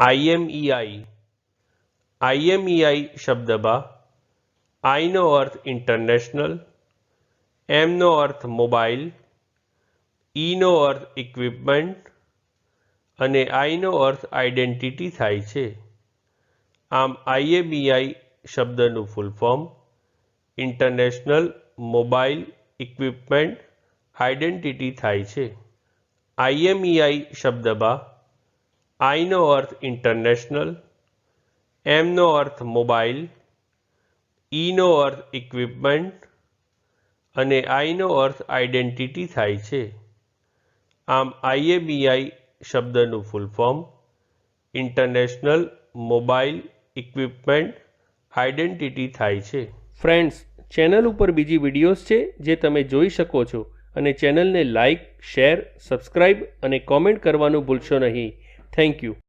IMEI IMEI શબ્દમાં આઈનો અર્થ international એમનો અર્થ મોબાઈલ ઈનો અર્થ ઇક્વિપમેન્ટ અને આઈનો અર્થ આઈડેન્ટિટી થાય છે. આમ આઈએમઈઆઈ શબ્દનું full form international mobile equipment identity થાય છે. આઈએમઈઆઈ શબ્દમાં આઈનો અર્થ ઇન્ટરનેશનલ એમનો અર્થ મોબાઈલ ઈનો અર્થ ઇક્વિપમેન્ટ, અને આઈનો અર્થ આઈડેન્ટિટી થાય છે. આમ આઈએબીઆઈ શબ્દનું full form, international, mobile, equipment, identity થાય છે. ફ્રેન્ડ્સ, ચેનલ ઉપર બીજી વિડીયોઝ છે જે તમે જોઈ શકો છો અને ચેનલને લાઇક શેર, સબસ્ક્રાઇબ અને કોમેન્ટ કરવાનું ભૂલશો નહીં. Thank you.